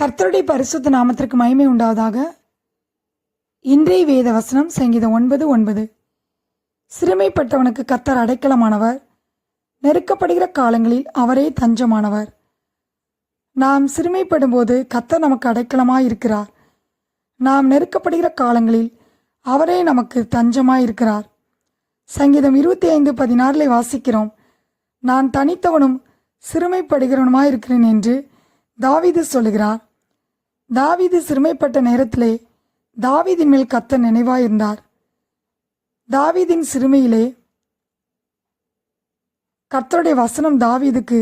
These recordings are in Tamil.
கர்த்தருடைய பரிசுத்த நாமத்திற்கு மகிமை உண்டாவதாக. இன்றைய வேத வசனம் சங்கீதம் ஒன்பது ஒன்பது. சிறுமைப்பட்டவனுக்கு கர்த்தர் அடைக்கலமானவர். நெருக்கப்படுகிற காலங்களில் அவரே தஞ்சமானவர். நாம் சிறுமைப்படும் போது கத்தர் நமக்கு அடைக்கலமாக இருக்கிறார் நாம் நெருக்கப்படுகிற காலங்களில் அவரே நமக்கு தஞ்சமாக இருக்கிறார் சங்கீதம் இருபத்தி ஐந்து பதினாறில் வாசிக்கிறோம். நான் தனித்தவனும் சிறுமைப்படுகிறவனுமாய் இருக்கிறேன் என்று தாவிது சொல்லுகிறார். தாவீது சிறுமைப்பட்ட நேரத்திலே தாவீதின் மேல் கத்த நினைவாயிருந்தார். தாவீதின் சிறுமையிலே கர்த்தருடைய வசனம் தாவீதுக்கு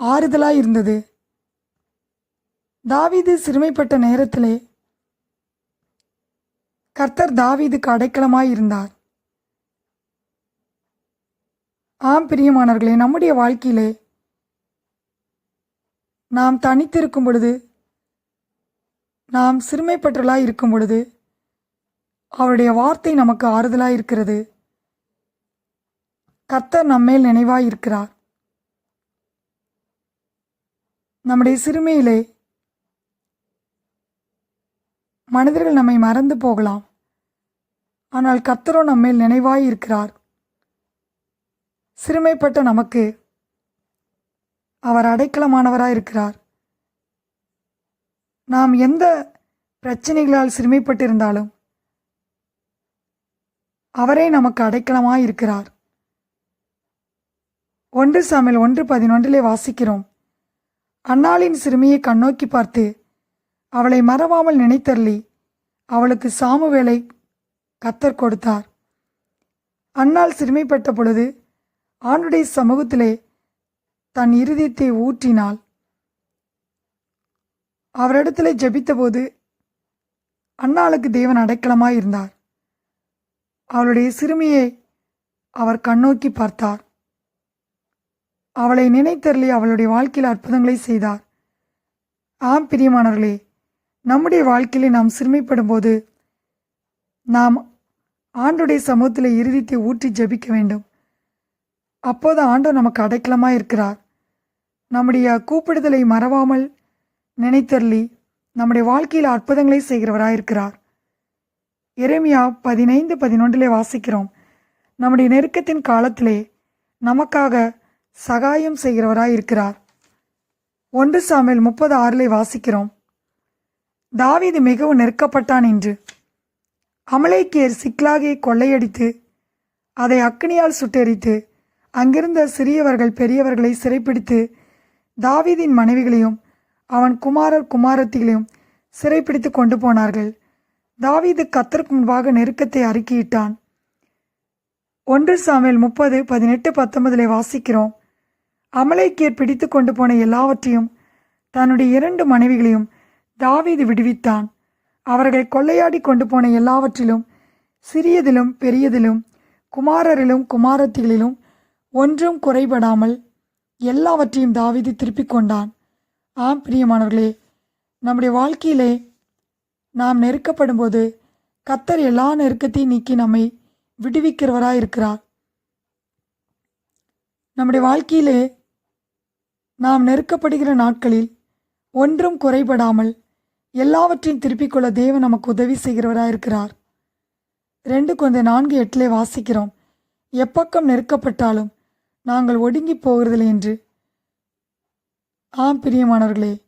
ஆறுதலாய் இருந்தது தாவீது சிறுமைப்பட்ட நேரத்திலே கர்த்தர் தாவீதுக்கு அடைக்கலமாய் இருந்தார் ஆம் பிரியமானவர்களே நம்முடைய வாழ்க்கையிலே நாம் தனித்திருக்கும் பொழுது நாம் சிறுமைப்பற்றலாக இருக்கும் பொழுது அவருடைய வார்த்தை நமக்கு ஆறுதலாக இருக்கிறது. கர்த்தர் நம்மேல் நினைவாக இருக்கிறார். நம்முடைய சிறுமையிலே மனிதர்கள் நம்மை மறந்து போகலாம். ஆனால் கர்த்தரோ நம்மேல் நினைவாய் இருக்கிறார். சிறுமைப்பட்ட நமக்கு அவர் அடைக்கலமானவராக இருக்கிறார். நாம் எந்த பிரச்சனைகளால் சிறுமைப்பட்டிருந்தாலும் அவரே நமக்கு அடைக்கலமாக இருக்கிறார். ஒன்று சாமில் ஒன்று பதினொன்றிலே வாசிக்கிறோம். அன்னாளின் சிறுமியை கண்ணோக்கி பார்த்து அவளை மறவாமல் நினைத்தள்ளி அவளுக்கு சாமுவேலை கத்தர் கொடுத்தார். அன்னாள் சிறுமைப்பட்ட பொழுது ஆண்டுடைய சமூகத்திலே தன் இருதயத்தை ஊற்றினாள். அவரிடத்துல ஜபித்தபோது அன்னாளுக்கு தேவன் அடைக்கலமாய் இருந்தார். அவளுடைய சிறுமியை அவர் கண்ணோக்கி பார்த்தார். அவளை நினைத்தருளி அவளுடைய வாழ்க்கையில் அற்புதங்களை செய்தார். ஆம் பிரியமானவர்களே நம்முடைய வாழ்க்கையிலே நாம் சிறுமைப்படும் போது நாம் ஆண்டுடைய சமூகத்தில் இருதயத்தை ஊற்றி ஜெபிக்க வேண்டும். அப்போது ஆண்டவர் நமக்கு அடைக்கலமாக இருக்கிறார். நம்முடைய கூப்பிடுதலை மறவாமல் நினைத்தருளி நம்முடைய வாழ்க்கையில் அற்புதங்களை செய்கிறவராயிருக்கிறார். எரேமியா பதினைந்து பதினொன்றிலே வாசிக்கிறோம். நம்முடைய நெருக்கத்தின் காலத்திலே நமக்காக சகாயம் செய்கிறவராயிருக்கிறார். ஒன்று சாமியில் முப்பது ஆறிலே வாசிக்கிறோம். தாவீது மிகவும் நெருக்கப்பட்டான் என்று. அமலேக்கியர் சிக்லாகை கொள்ளையடித்து அதை அக்னியால் சுட்டெரித்து அங்கிருந்த சிறியவர்கள் பெரியவர்களை சிறைப்பிடித்து தாவீதின் மனைவிகளையும் அவன் குமாரர் குமாரத்திகளையும் சிறைப்பிடித்து கொண்டு போனார்கள். தாவீது கத்தருக்கு முன்பாக நெருக்கத்தை அறிக்கையிட்டான் ஒன்று சாமியில் முப்பது பதினெட்டு பத்தொன்பதில் வாசிக்கிறோம். அமலைக்கியர் பிடித்து கொண்டு போன எல்லாவற்றையும் தன்னுடைய இரண்டு மனைவிகளையும் தாவீது விடுவித்தான். அவர்கள் கொள்ளையாடி கொண்டு போன எல்லாவற்றிலும் சிறியதிலும் பெரியதிலும் குமாரரிலும் குமாரத்திகளிலும் ஒன்றும் குறைபடாமல் எல்லாவற்றையும் தாவீது திருப்பி கொண்டான். ஆம் பிரியமானவர்களே நம்முடைய வாழ்க்கையிலே நாம் நெருக்கப்படும்போது கத்தர் எல்லா நெருக்கத்தையும் நீக்கி நம்மை விடுவிக்கிறவராக இருக்கிறார் நம்முடைய வாழ்க்கையிலே நாம் நெருக்கப்படுகிற நாட்களில் ஒன்றும் குறைபடாமல் எல்லாவற்றையும் திருப்பிக் கொள்ள தேவன் நமக்கு உதவி செய்கிறவராக இருக்கிறார் ரெண்டு கொஞ்சம் நான்கு எட்டிலே வாசிக்கிறோம். எப்பக்கம் நெருக்கப்பட்டாலும் நாங்கள் ஒடுங்கி போகிறதில்லை என்று. ஆம் பிரியமானவர்களே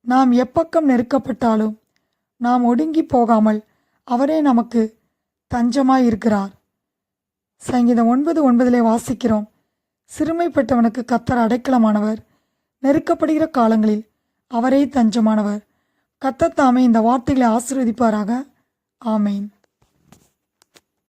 நாம் எப்பக்கம் நெருக்கப்பட்டாலும் நாம் ஒடுங்கி போகாமல் அவரே நமக்கு தஞ்சமாய் இருக்கிறார் சங்கீதம் ஒன்பது ஒன்பதிலே வாசிக்கிறோம். சிறுமைப்பட்டவனுக்கு கத்தர் அடைக்கலமானவர். நெருக்கப்படுகிற காலங்களில் அவரே தஞ்சமானவர். கத்தத்தாமே இந்த வார்த்தைகளை ஆசிர்வதிப்பாராக. ஆமேன்.